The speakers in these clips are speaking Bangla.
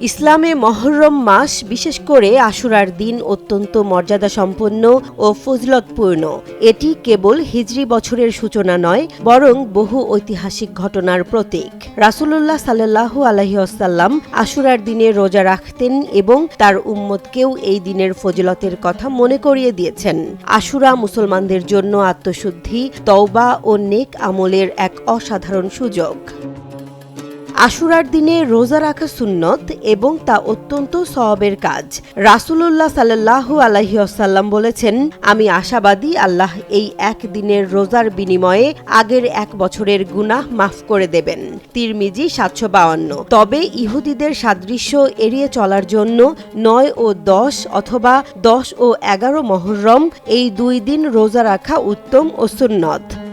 ইসলামে মহরম মাস বিশেষ করে আশুরার দিন অত্যন্ত মর্যাদা সম্পন্ন ও ফজলতপূর্ণ। এটি কেবল হিজরি বছরের সূচনা নয়, বরং বহু ঐতিহাসিক ঘটনার প্রতীক। রাসূলুল্লাহ সাল্লাহু আলহিহাসাল্লাম আশুরার দিনে রোজা রাখতেন এবং তার উম্মতকেও এই দিনের ফজলতের কথা মনে করিয়ে দিয়েছেন। আশুরা মুসলমানদের জন্য আত্মশুদ্ধি, তওবা ও নেক আমলের এক অসাধারণ সুযোগ। আশুরার দিনে রোজা রাখা সুন্নত এবং তা অত্যন্ত সওয়াবের কাজ। রাসূলুল্লাহ সাল্লাহু আলহিউসাল্লাম বলেছেন, আমি আশাবাদী আল্লাহ এই এক দিনের রোজার বিনিময়ে আগের এক বছরের গুনাহ মাফ করে দেবেন। তিরমিজি সাতশো বাউান্ন। তবে ইহুদিদের সাদৃশ্য এড়িয়ে চলার জন্য নয় ও দশ অথবা দশ ও এগারো মহরম এই দুই দিন রোজা রাখা উত্তম ও সুন্নত।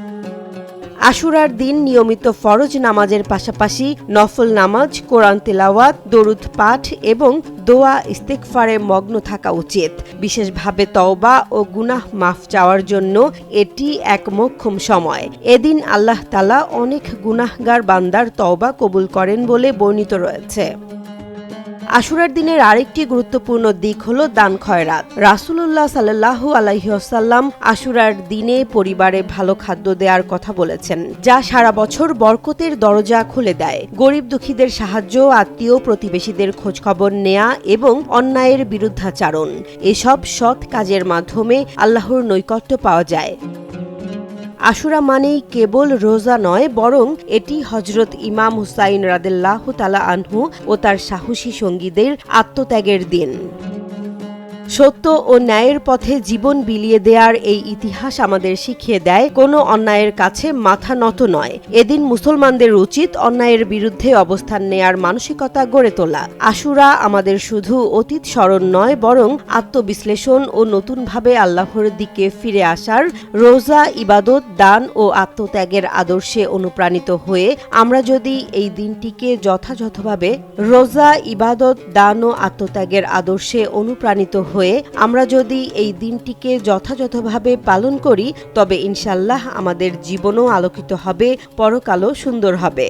আশুরার দিন নিয়মিত ফরজ নামাজের পাশাপাশি নফল নামাজ, কোরআন তেলাওয়াত, দরুদ পাঠ এবং দোয়া ইস্তেকফারে মগ্ন থাকা উচিত। বিশেষভাবে তওবা ও গুনাহ মাফ চাওয়ার জন্য এটি এক মোক্ষম সময়। এদিন আল্লাহ তালা অনেক গুনাহগার বান্দার তওবা কবুল করেন বলে বর্ণিত রয়েছে। আশুরার দিনের আরেকটি গুরুত্বপূর্ণ দিক হল দান খয়রাত। রাসুলুল্লাহ সাল্লাহু আলাইসাল্লাম আশুরার দিনে পরিবারে ভালো খাদ্য দেওয়ার কথা বলেছেন, যা সারা বছর বরকতের দরজা খুলে দেয়। গরিব দুঃখীদের সাহায্য, আত্মীয় প্রতিবেশীদের খোঁজখবর নেয়া এবং অন্যায়ের বিরুদ্ধাচারণ, এসব সৎ কাজের মাধ্যমে আল্লাহর নৈকট্য পাওয়া যায়। আশুরা মানেই কেবল রোজা নয়, বরং এটি হজরত ইমাম হুসাইন রাদেল্লাহ তালা আনহু ও তার সাহসী সঙ্গীদের আত্মত্যাগের দিন। সত্য ও ন্যায়ের পথে জীবন বিলিয়ে দেয়ার এই ইতিহাস আমাদের শিখিয়ে দেয়, কোনো অন্যায়ের কাছে মাথা নত নয়। এদিন মুসলমানদের উচিত অন্যায়ের বিরুদ্ধে অবস্থান নেয়ার মানসিকতা গড়ে তোলা। আশুরা আমাদের শুধু অতীত স্মরণ নয়, বরং আত্মবিশ্লেষণ ও নতুনভাবে আল্লাহর দিকে ফিরে আসার রোজা, ইবাদত, দান ও আত্মত্যাগের আদর্শে অনুপ্রাণিত হয়ে আমরা যদি এই দিনটিকে যথাযথভাবে রোজা, ইবাদত, দান ও আত্মত্যাগের আদর্শে অনুপ্রাণিত হয়ে আমরা যদি এই দিনটিকে যথাযথভাবে পালন করি, তবে ইনশাল্লাহ আমাদের জীবনও আলোকিত হবে, পরকালও সুন্দর হবে।